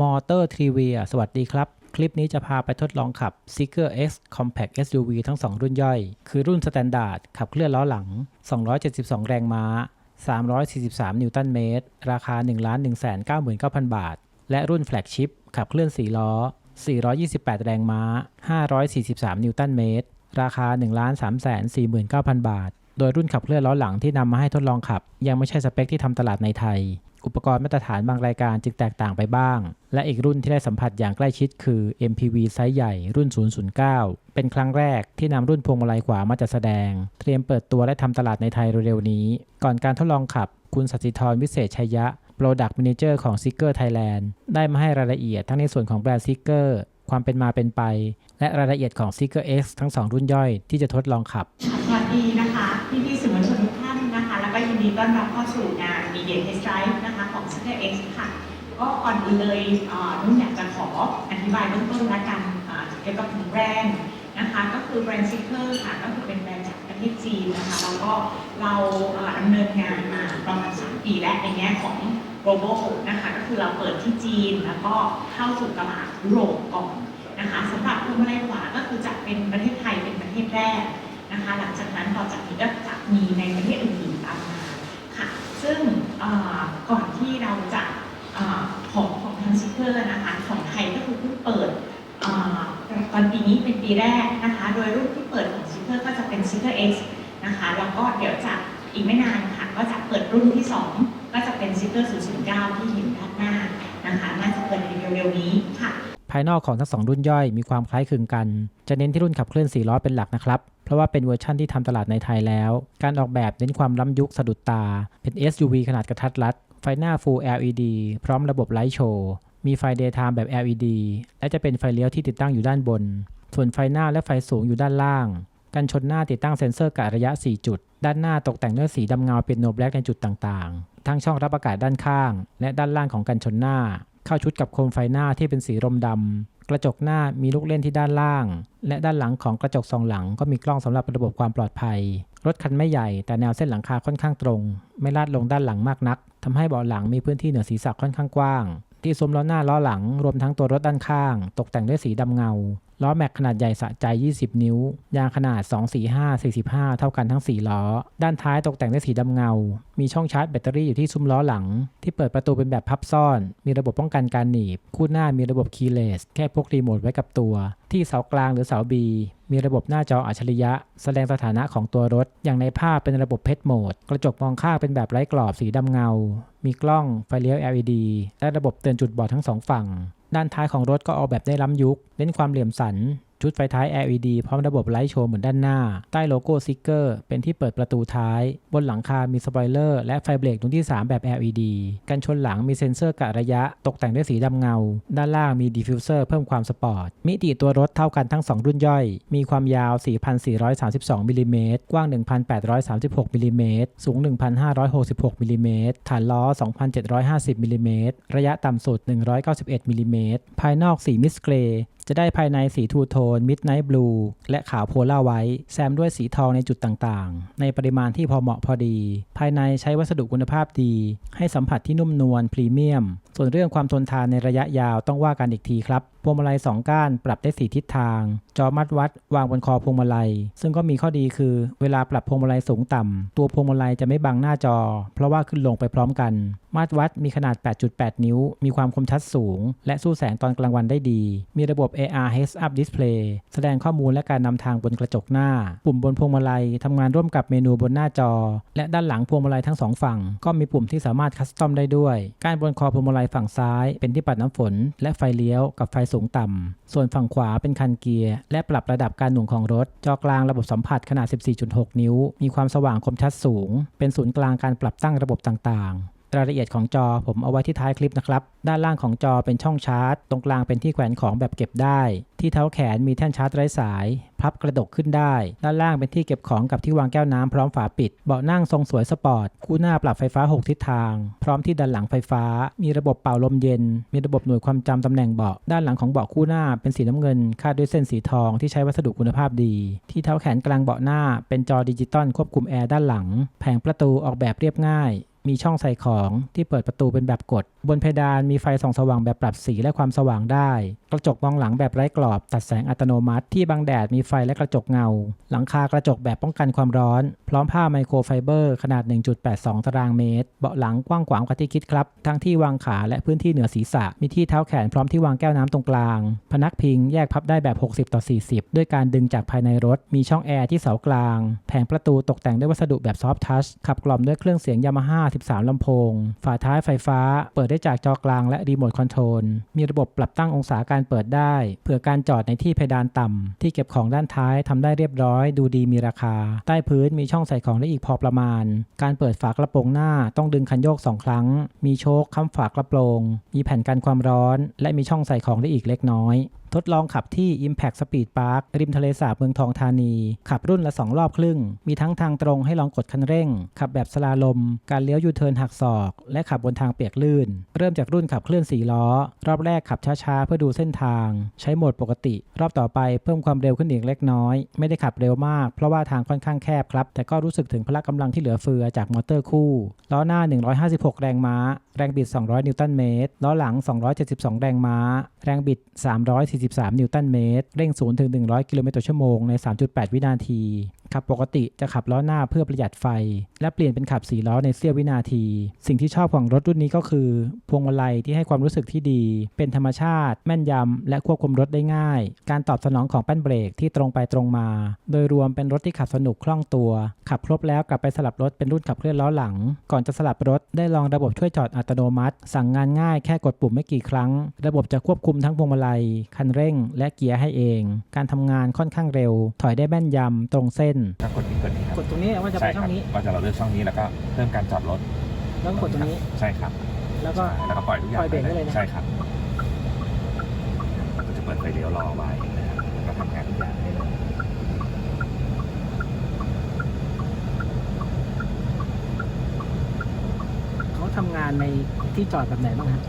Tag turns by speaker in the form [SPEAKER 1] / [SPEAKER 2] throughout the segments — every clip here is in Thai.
[SPEAKER 1] มอเตอร์ทรีเวียสวัสดีครับ คลิปนี้จะพาไปทดลองขับ Seeker X Compact SUV ทั้ง 2 รุ่นย่อย คือรุ่น Standard ขับเคลื่อนล้อหลัง 272 แรงม้า 343 นิวตันเมตร ราคา 1 1 9 9 0 0 0บาท และรุ่น Flagship ขับเคลื่อน 4 ล้อ 428 แรงม้า 543 นิวตันเมตร ราคา 1 3 4 9 0 0 0 บาท โดยรุ่นขับเคลื่อนล้อหลังที่นำมาให้ทดลองขับ ยังไม่ใช่สเปคที่ทำตลาดในไทย อุปกรณ์มาตรฐานบางรายการจึงแตกต่างไปบ้าง และอีกรุ่นที่ได้สัมผัสอย่างใกล้ชิดคือ MPV ไซส์ใหญ่รุ่น 009 เป็นครั้งแรกที่นำรุ่นพวงมาลัยขวามาจัดแสดง เตรียมเปิดตัวและทำตลาดในไทยเร็วๆนี้ ก่อนการทดลองขับ คุณสัสิธรวิเศษชัยยะ Product Manager ของ Seeker Thailand ได้มาให้รายละเอียดทั้งในส่วนของแบรนด์ Seeker ความเป็นมาเป็นไป และรายละเอียดของ Seeker X ทั้ง 2 รุ่นย่อยที่จะทดลองขับ
[SPEAKER 2] สวัสดีนะคะพี่พี่ๆสื่อมวลชนทุกท่าน นะคะ แล้วก็ยินดีต้อนรับเข้าสู่งาน Media Test Drive นะคะของ s t a r X ค่ะ ก็ก่อนอื่นเลยนุ่นอยากจะขออธิบายเบื้องต้นละกันเกี่ยวกับแบรนด์นะคะก็คือแบรนด์ Seeker ค่ะก็คือเป็นแบรนด์จากประเทศจีนนะคะแล้วก็เราดำเนินงานมาประมาณ 3 ปีและในแง่ของ global นะคะก็คือเราเปิดที่จีนแล้วก็เข้าสู่ตลาดยุโรปก่อนนะคะสำหรับพวงมาลัยขวาก็คือจะเป็นประเทศไทยเป็นประเทศแรก นะคะหลังจากนั้นต่อจากนี้ก็จะมีในประเทศอื่นๆตามมาค่ะซึ่งก่อนที่เราจะของของทางซิเกอร์นะคะของไทยก็คือเพิ่งเปิดอ่อตอนปีนี้เป็นปีแรกนะคะ โดยรุ่นที่เปิดของซิเกอร์ก็จะเป็นซิเกอร์ X นะคะแล้วก็เดี๋ยวจะอีกไม่นานค่ะก็จะเปิดรุ่นที่ 2 ก็จะเป็นซิเกอร์009 ที่เห็นด้านหน้านะคะน่าจะเปิดในเร็วๆนี้ค่ะ
[SPEAKER 1] ภายนอกของทั้งสองรุ่นย่อยมีความคล้ายคลึงกัน จะเน้นที่รุ่นขับเคลื่อน4ล้อเป็นหลักนะครับ เพราะว่าเป็นเวอร์ชั่นที่ทำตลาดในไทยแล้ว การออกแบบเน้นความล้ำยุคสะดุดตา เป็น SUV ขนาดกระทัดรัด ไฟหน้า Full LED พร้อมระบบไลท์โชว์ มีไฟ Daytime แบบ LED และจะเป็นไฟเลี้ยวที่ติดตั้งอยู่ด้านบน ส่วนไฟหน้าและไฟสูงอยู่ด้านล่างกันชนหน้าติดตั้งเซ็นเซอร์กะระยะ 4 จุด ด้านหน้าตกแต่งด้วยสีดำเงาเป็นโนแบล็กในจุดต่างๆ ทั้งช่องรับอากาศด้านข้าง และด้านล่างของกันชนหน้า เข้าชุดกับโคมไฟหน้าที่เป็นสีรมดำ กระจกหน้ามีลูกเล่นที่ด้านล่าง และด้านหลังของกระจกสองหลังก็มีกล้องสำหรับระบบความปลอดภัย รถคันไม่ใหญ่แต่แนวเส้นหลังคาค่อนข้างตรง ไม่ลาดลงด้านหลังมากนักทำให้เบาะหลังมีพื้นที่เหนือศีรษะค่อนข้างกว้าง ที่ซุ้มล้อหน้าล้อหลังรวมทั้งตัวรถด้านข้าง ตกแต่งด้วยสีดำเงา ล้อแม็กขนาดใหญ่สะใจ 20 นิ้ว ยางขนาด 245 45 เท่ากันทั้ง 4 ล้อ ด้านท้ายตกแต่งด้วยสีดำเงา มีช่องชาร์จแบตเตอรี่อยู่ที่ซุ้มล้อหลัง ที่เปิดประตูเป็นแบบพับซ่อน มีระบบป้องกันการหนีบ คู่หน้ามีระบบคีย์เลส แค่พกรีโมทไว้กับตัว ที่เสากลางหรือเสา B มีระบบหน้าจออัจฉริยะ แสดงสถานะของตัวรถ อย่างในภาพเป็นระบบเพชรโหมด กระจกมองข้างเป็นแบบไร้กรอบสีดำเงา มีกล้องไฟเลี้ยว LED และระบบเตือนจุดบอดทั้งสองฝั่ง ด้านท้ายของรถก็ออกแบบได้ล้ำยุค เน้นความเหลี่ยมสันชุดไฟท้าย LED พร้อมระบบไลท์โชว์เหมือนด้านหน้า ใต้โลโก้ซิกเกอร์เป็นที่เปิดประตูท้าย บนหลังคา มีสปอยเลอร์และไฟเบรกดวงที่ 3 แบบ LED กันชนหลังมีเซ็นเซอร์กะระยะ ตกแต่งด้วยสีดำเงา ด้านล่างมีดิฟฟิวเซอร์เพิ่มความสปอร์ต มิติตัวรถเท่ากันทั้ง 2 รุ่นย่อย มีความยาว 4,432มิลลิเมตรกว้าง 1,836มิลลิเมตรสูง 1,566มิลลิเมตรฐานล้อ 2,750มิลลิเมตรระยะต่ำสุด 191มิลลิเมตรภายนอกสีมิสเกรจะได้ภายในสีทูโทนมิดไนท์บลูและขาวโพล่าไว้ แซมด้วยสีทองในจุดต่างๆ ในปริมาณที่พอเหมาะพอดี ภายในใช้วัสดุคุณภาพดี ให้สัมผัสที่นุ่มนวลพรีเมียม ส่วนเรื่องความทนทานในระยะยาวต้องว่ากันอีกทีครับ วงมาลัย 2 ก้านปรับได้ 4 ทิศทาง จอมัดวัดวางบนคอพวงมาลัย ซึ่งก็มีข้อดีคือ เวลาปรับพวงมาลัยสูงต่ำตัวพวงมาลัยจะไม่บังหน้าจอ เพราะว่าขึ้นลงไปพร้อมกัน มาตรวัดมีขนาด 8.8 นิ้ว มีความคมชัดสูง และสู้แสงตอนกลางวันได้ดี มีระบบ AR Heads Up Display แสดงข้อมูลและการนำทางบนกระจกหน้า ปุ่มบนพวงมาลัยทำงานร่วมกับเมนูบนหน้าจอ และด้านหลังพวงมาลัยทั้งสองฝั่ง ก็มีปุ่มที่สามารถคัสตอมได้ด้วย กานบนคอพวงมาลัยฝั่งซ้าย เป็นที่ปัดน้ำฝน และไฟเลี้ยวกับไฟสูงต่ำ ส่วนฝั่งขวาเป็นคันเกียร์ และปรับระดับการหน่วงของรถ จอกลางระบบสัมผัสขนาด 14.6 นิ้ว มีความสว่างคมชัดสูง เป็นศูนย์กลางการปรับตั้งระบบต่างๆ รายละเอียดของจอผมเอาไว้ที่ท้ายคลิปนะครับ ด้านล่างของจอเป็นช่องชาร์จ ตรงกลางเป็นที่แขวนของแบบเก็บได้ ที่เท้าแขนมีแท่นชาร์จไร้สาย พับกระดกขึ้นได้ ด้านล่างเป็นที่เก็บของกับที่วางแก้วน้ำพร้อมฝาปิด เบาะนั่งทรงสวยสปอร์ต คู่หน้าปรับไฟฟ้า 6 ทิศทาง พร้อมที่ดันหลังไฟฟ้า มีระบบเป่าลมเย็น มีระบบหน่วยความจำตำแหน่งเบาะ ด้านหลังของเบาะคู่หน้าเป็นสีน้ำเงิน คาดด้วยเส้นสีทองที่ใช้วัสดุคุณภาพดี ที่เท้าแขนกลางเบาะหน้า เป็นจอดิจิตอลควบคุมแอร์ด้านหลัง แผงประตูออกแบบเรียบง่าย มีช่องใส่ของที่เปิดประตูเป็นแบบกด บนเพดานมีไฟส่องสว่างแบบปรับสีและความสว่างได้ กระจกมองหลังแบบไร้กรอบ ตัดแสงอัตโนมัติ ที่บังแดดมีไฟและกระจกเงา หลังคากระจกแบบป้องกันความร้อน พร้อมผ้าไมโครไฟเบอร์ขนาด 1.82 ตารางเมตร เบาะหลังกว้างขวางกว่าที่คิดครับ ทั้งที่วางขาและพื้นที่เหนือศีรษะ มีที่เท้าแขนพร้อมที่วางแก้วน้ำตรงกลาง พนักพิงแยกพับได้แบบ 60 ต่อ 40 ด้วยการดึงจากภายในรถ มีช่องแอร์ที่เสากลาง แผงประตูตกแต่งด้วยวัสดุแบบซอฟท์ทัชขับกล่อมด้วยเครื่องเสียงยามาฮ่า13 ลำโพง ฝาท้ายไฟฟ้า เปิดได้จากจอกลางและรีโมทคอนโทรล มีระบบปรับตั้งองศาการเปิดได้ เผื่อการจอดในที่เพดานต่ำ ที่เก็บของด้านท้ายทำได้เรียบร้อย ดูดีมีราคา ใต้พื้นมีช่องใส่ของได้อีกพอประมาณ การเปิดฝากระโปรงหน้าต้องดึงคันโยกสองครั้ง มีโชคค้ำฝากระโปรง มีแผ่นกันความร้อน และมีช่องใส่ของได้อีกเล็กน้อย ทดลองขับที่ Impact Speed Park ริมทะเลสาบเมืองทองธานี ขับรุ่นละ 2 รอบครึ่ง มีทั้งทางตรงให้ลองกดคันเร่ง ขับแบบสลาลม การเลี้ยวยูเทิร์นหักศอก และขับบนทางเปียกลื่น เริ่มจากรุ่นขับเคลื่อน 4 ล้อ รอบแรกขับช้าๆ เพื่อดูเส้นทาง ใช้โหมดปกติ รอบต่อไปเพิ่มความเร็วขึ้นอีกเล็กน้อย ไม่ได้ขับเร็วมาก เพราะว่าทางค่อนข้างแคบครับ แต่ก็รู้สึกถึงพละกำลังที่เหลือเฟือจากมอเตอร์คู่ ล้อหน้า 156 แรงม้า แรงบิด 200 นิวตันเมตร ล้อหลัง 272 แรงม้า แรงบิด43 นิวตันเมตร เร่ง 0 ถึง 100 กิโลเมตรต่อชั่วโมงใน 3.8 วินาที ขับปกติจะขับล้อหน้าเพื่อประหยัดไฟ และเปลี่ยนเป็นขับ4ล้อในเสี้ยววินาที สิ่งที่ชอบของรถรุ่นนี้ก็คือ พวงมาลัยที่ให้ความรู้สึกที่ดี เป็นธรรมชาติ แม่นยำ และควบคุมรถได้ง่าย การตอบสนองของแป้นเบรกที่ตรงไปตรงมา โดยรวมเป็นรถที่ขับสนุกคล่องตัว ขับครบแล้วกลับไปสลับรถเป็นรุ่นขับเคลื่อนล้อหลัง ก่อนจะสลับรถได้ลองระบบช่วยจอดอัตโนมัติ สั่งงานง่ายแค่กดปุ่มไม่กี่ครั้ง ระบบจะควบคุมทั้งพวงมาลัย คันเร่ง และเกียร์ให้เอง การทำงานค่อนข้างเร็ว ถอยได้แม่นยำตรงเส้น
[SPEAKER 3] ถ้ากดนี้กดนี้ครับ
[SPEAKER 1] กดตรงนี้ว่าจะไป
[SPEAKER 3] ใช่ค
[SPEAKER 1] ช่
[SPEAKER 3] รั
[SPEAKER 1] องนี้
[SPEAKER 3] ก็จะเราเลือกช่องนี้แล้วก็เพิ่มการจอดรถ
[SPEAKER 1] แล้วก็กดตรงนี้
[SPEAKER 3] ใช่ครับ
[SPEAKER 1] แล้วก็
[SPEAKER 3] ใช่แล้วก็ปล่อยทุกอย่าง
[SPEAKER 1] ปล่อยเบรกได้เลยนะ
[SPEAKER 3] ใช่ครับก็จะเปิดไฟเลี้ยวรอไว้นะครับแล้วก็ทำงานทุกอย่างให้เลย
[SPEAKER 1] เขาทำงานในที่จอดแบบไหนบ้างฮะ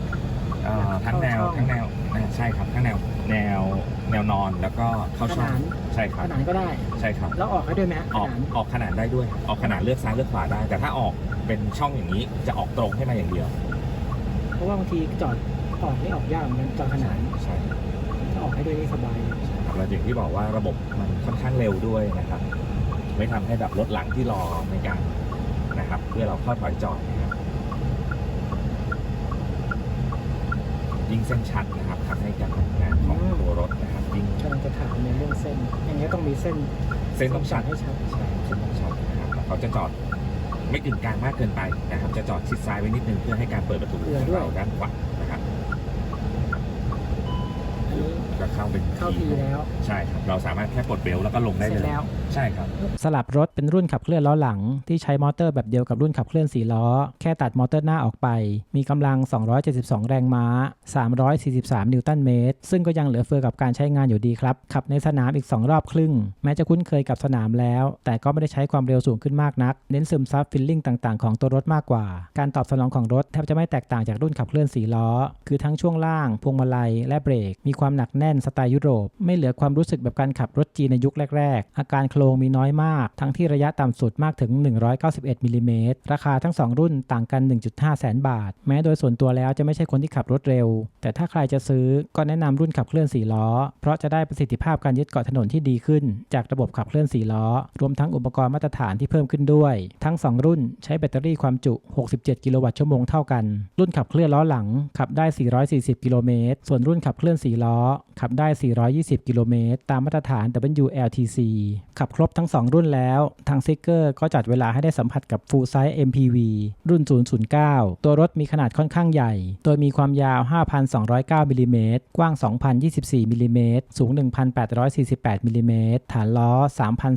[SPEAKER 3] เอ่อทั้งแนว
[SPEAKER 1] เข้าช่อง
[SPEAKER 3] ทั้งแนวอ่าใช่ครับทั้งแนวแนวแนวนอนแล้วก็เข้าช่อง
[SPEAKER 1] ขนาน
[SPEAKER 3] ใช่ค
[SPEAKER 1] ข
[SPEAKER 3] รับ
[SPEAKER 1] นานก็ได้
[SPEAKER 3] ใช่ครับ
[SPEAKER 1] แล้วออกให้ด้วยไหมฮะ
[SPEAKER 3] ออก
[SPEAKER 1] ขนาน
[SPEAKER 3] ออกขนาดได้ด้วย ออกขนาดเลือกซ้ายเลือกขวาได้ แต่ถ้าออกเป็นช่องอย่างนี้จะออกตรงให้มาอย่างเดียว
[SPEAKER 1] เพราะว่าบางทีจอดออกนี่ออกยากเหมือนกันจอดขนาน
[SPEAKER 3] ใช่ครับ
[SPEAKER 1] ถ้าออกให้ด้วยนี่สบาย
[SPEAKER 3] ครับแล้วอย่างที่บอกว่าระบบมันค่อนข้างเร็วด้วยนะครับ ไม่ทำให้แบบรถหลังที่รอในการนะครับ เพื่อเราเข้าถอยจอดนะครับยิ่งเส้นชัดนะครับทำให้การทำงานของตัวรถนะครับยิ่ง
[SPEAKER 1] กำลังจะถามในเรื่องเส้น อย่างนี้ยต้องมีเส้น
[SPEAKER 3] เส้นต้องชัด
[SPEAKER 1] ให้ชัด
[SPEAKER 3] ใช่เส้นต้องชัดนะครับแล้วเขาจะจอดไม่กึ่งกลางมากเกินไปนะครับ จะจอดชิดซ้ายไว้นิดนึงเพื่อให้การเปิดประตูของเราด้านขวา ก็เข้าเป็น
[SPEAKER 1] เข้าทีแล้ว
[SPEAKER 3] ใช่ครับ เราสามารถแค่ปลดเบลต์แล้วก็ลงได้
[SPEAKER 1] เสร็
[SPEAKER 3] เล
[SPEAKER 1] จ
[SPEAKER 3] ย
[SPEAKER 1] แล้ว
[SPEAKER 3] ใช่ครับ
[SPEAKER 1] สลับรถเป็นรุ่นขับเคลื่อนล้อหลัง ที่ใช้มอเตอร์แบบเดียวกับรุ่นขับเคลื่อน4ล้อ แค่ตัดมอเตอร์หน้าออกไป มีกำลัง 272 แรงม้า 343 นิวตันเมตร ซึ่งก็ยังเหลือเฟือกับการใช้งานอยู่ดีครับ ขับในสนามอีก 2 รอบครึ่ง แม้จะคุ้นเคยกับสนามแล้ว แต่ก็ไม่ได้ใช้ความเร็วสูงขึ้นมากนัก เน้นซึมซับฟิลลิ่งต่างๆ ของตัวรถมากกว่า การตอบสนองของรถแทบจะไม่แตกต่างจากรุ่นขับเคลื่อน4ล้อ คือทั้งช่วงล่าง พวงมาลัย และเบรก มีความหนักแน่นสไตล์ยุโรป ไม่เหลือความรู้สึกแบบการขับรถจีนในยุคแรก ๆ อาการโครงมีน้อยมาก ทั้งที่ระยะต่ำสุดมากถึง 191มิลลิเมตรราคาทั้ง 2 รุ่นต่างกัน 1.5 แสนบาท แม้โดยส่วนตัวแล้วจะไม่ใช่คนที่ขับรถเร็ว แต่ถ้าใครจะซื้อก็แนะนำรุ่นขับเคลื่อน 4 ล้อ เพราะจะได้ประสิทธิภาพการยึดเกาะถนนที่ดีขึ้น จากระบบขับเคลื่อน 4 ล้อ รวมทั้งอุปกรณ์มาตรฐานที่เพิ่มขึ้นด้วย ทั้ง 2 รุ่นใช้แบตเตอรี่ความจุ 67 กิโลวัตต์ชั่วโมงเท่ากัน รุ่นขับเคลื่อนล้อหลังขับได้ 440 กิโลเมตร ส่วนรุ่นขับเคลื่อน 4 ล้อขับได้ 420 กิโลเมตร ตามมาตรฐาน WLTC ขับครบทั้ง 2 รุ่นแล้ว ทางซิกเกอร์ก็จัดเวลาให้ได้สัมผัสกับ Full Size MPV รุ่น 009 ตัวรถมีขนาดค่อนข้างใหญ่ โดยมีความยาว 5,209มิลลิเมตรกว้าง 2,024มิลลิเมตรสูง 1,848มิลลิเมตรฐานล้อ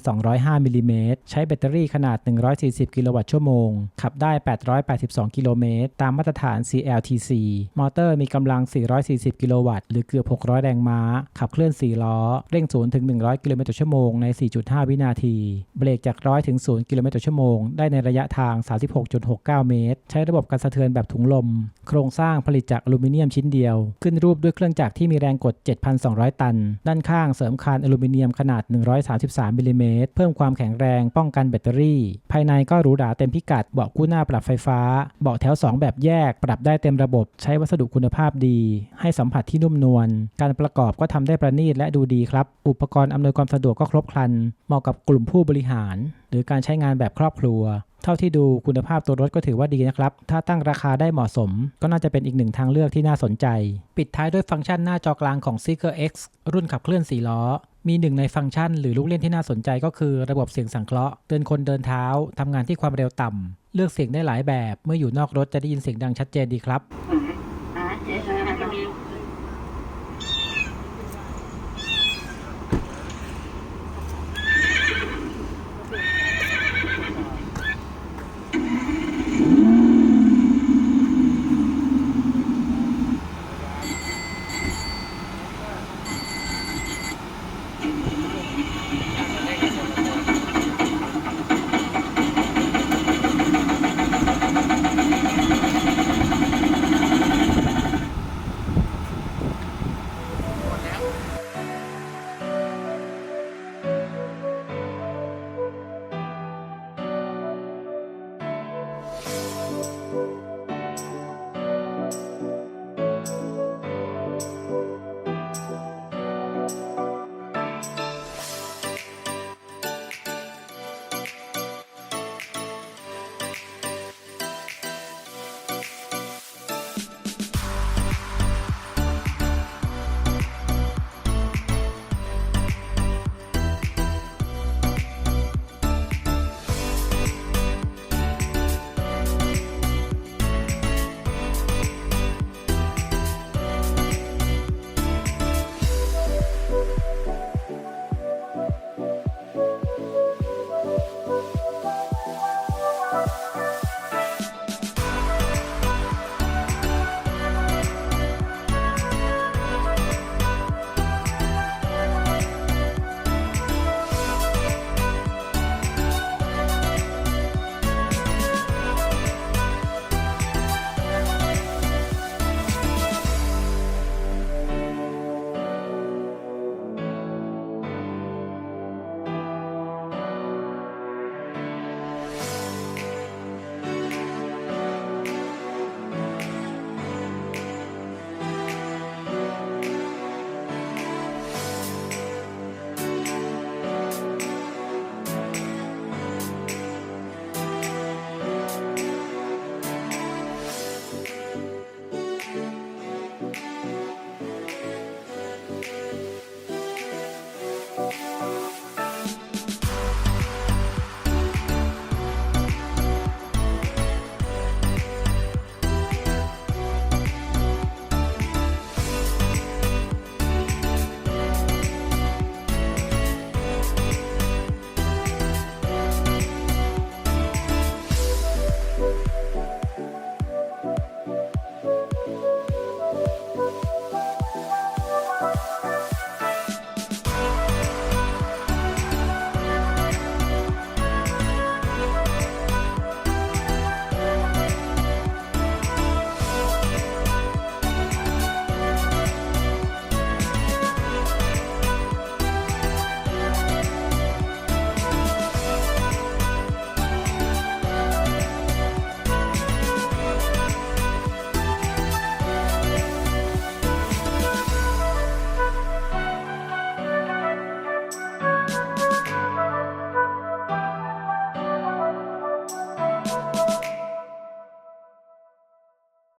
[SPEAKER 1] 3,205มิลลิเมตรใช้แบตเตอรี่ขนาด 140 กิโลวัตต์ชั่วโมง ขับได้ 882 กิโลเมตร ตามมาตรฐาน CLTC มอเตอร์มีกำลัง 440 กิโลวัตต์ หรือเกือบ 600 แรงม้าขับเคลื่อน 4 ล้อ เร่ง 0 ถึง 100 กิโลเมตรต่อชั่วโมงใน 4.5 วินาที เบรกจาก 100 ถึง 0 กิโลเมตรต่อชั่วโมง ได้ในระยะทาง 36.69 เมตร ใช้ระบบการสะเทือนแบบถุงลม โครงสร้างผลิตจากอลูมิเนียมชิ้นเดียว ขึ้นรูปด้วยเครื่องจักรที่มีแรงกด 7,200 ตัน ด้านข้างเสริมคานอลูมิเนียมขนาด 133มิลลิเมตร เพิ่มความแข็งแรงป้องกันแบตเตอรี่ ภายในก็หรูหราเต็มพิกัด เบาะคู่หน้าปรับไฟฟ้า เบาะแถว 2 แบบแยก ปรับได้เต็มระบบ ใช้วัสดุคุณภาพดี ให้สัมผัสที่นุ่มนวล การประกอบอบก็ทำได้ประณีตและดูดีครับ อุปกรณ์อำนวยความสะดวกก็ครบครัน เหมาะกับกลุ่มผู้บริหาร หรือการใช้งานแบบครอบครัว เท่าที่ดูคุณภาพตัวรถก็ถือว่าดีนะครับ ถ้าตั้งราคาได้เหมาะสม ก็น่าจะเป็นอีกหนึ่งทางเลือกที่น่าสนใจ ปิดท้ายด้วยฟังก์ชันหน้าจอกลางของ Seeker X รุ่นขับเคลื่อน4ล้อมีหนึ่งในฟังก์ชันหรือลูกเล่นที่น่าสนใจก็คือระบบเสียงสังเคราะห์เตือนคนเดินเท้าทำงานที่ความเร็วต่ำเลือกเสียงได้หลายแบบ เมื่ออยู่นอกรถจะได้ยินเสียงดังชัดเจนดีครับ